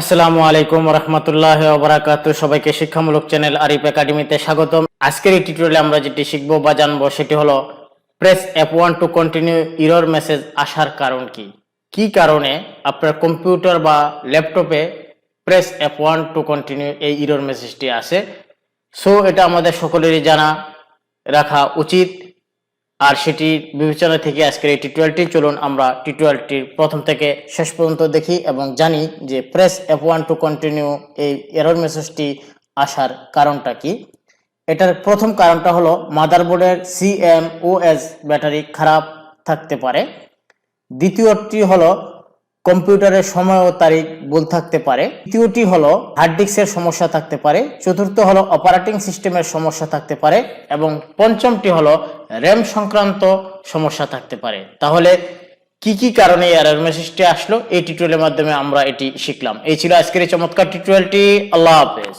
আসসালামু আলাইকুম রহমতুল্লাহ ওবরাকাত সবাইকে শিক্ষামূলক চ্যানেল আরিফ একাডেমিতে স্বাগতম। আজকের এই টিউটোরিয়ালে আমরা যেটি শিখব বা জানব সেটি হলো press F one to continue error message আসার কারণ কি? কি কারণে আপনার কম্পিউটার বা ল্যাপটপে press F one to continue এই ইরর মেসেজটি আসে? সো এটা আমাদের সকলেরই জানা, রাখা উচিত। আর সেটি বিবেচনা থেকে আজকের এই টি টিউটোরিয়ালটি চলুন আমরা টি টিউটোরিয়ালটির প্রথম থেকে শেষ পর্যন্ত দেখি এবং জানি যে press F one to continue এই এরর মেসেজটি আসার কারণটা কি। এটার প্রথম কারণটা হলো মাদারবোর্ডের সিএম ওএস ব্যাটারি খারাপ থাকতে পারে। দ্বিতীয়টি হলো কম্পিউটারের সময় ও তারিখ ভুল থাকতে পারে। তৃতীয়টি হলো হার্ড ডিস্কের সমস্যা থাকতে পারে। চতুর্থ হলো অপারেটিং সিস্টেমের সমস্যা থাকতে পারে এবং পঞ্চমটি হলো র্যাম সংক্রান্ত সমস্যা থাকতে পারে। তাহলে কি কি কারণে এরর মেসেজটি আসলো? এই টিউটোরিয়ালের মাধ্যমে আমরা এটি শিখলাম। এই ছিল আজকের এই চমৎকার টিউটোরিয়ালটি আল্লাহ হাফেজ।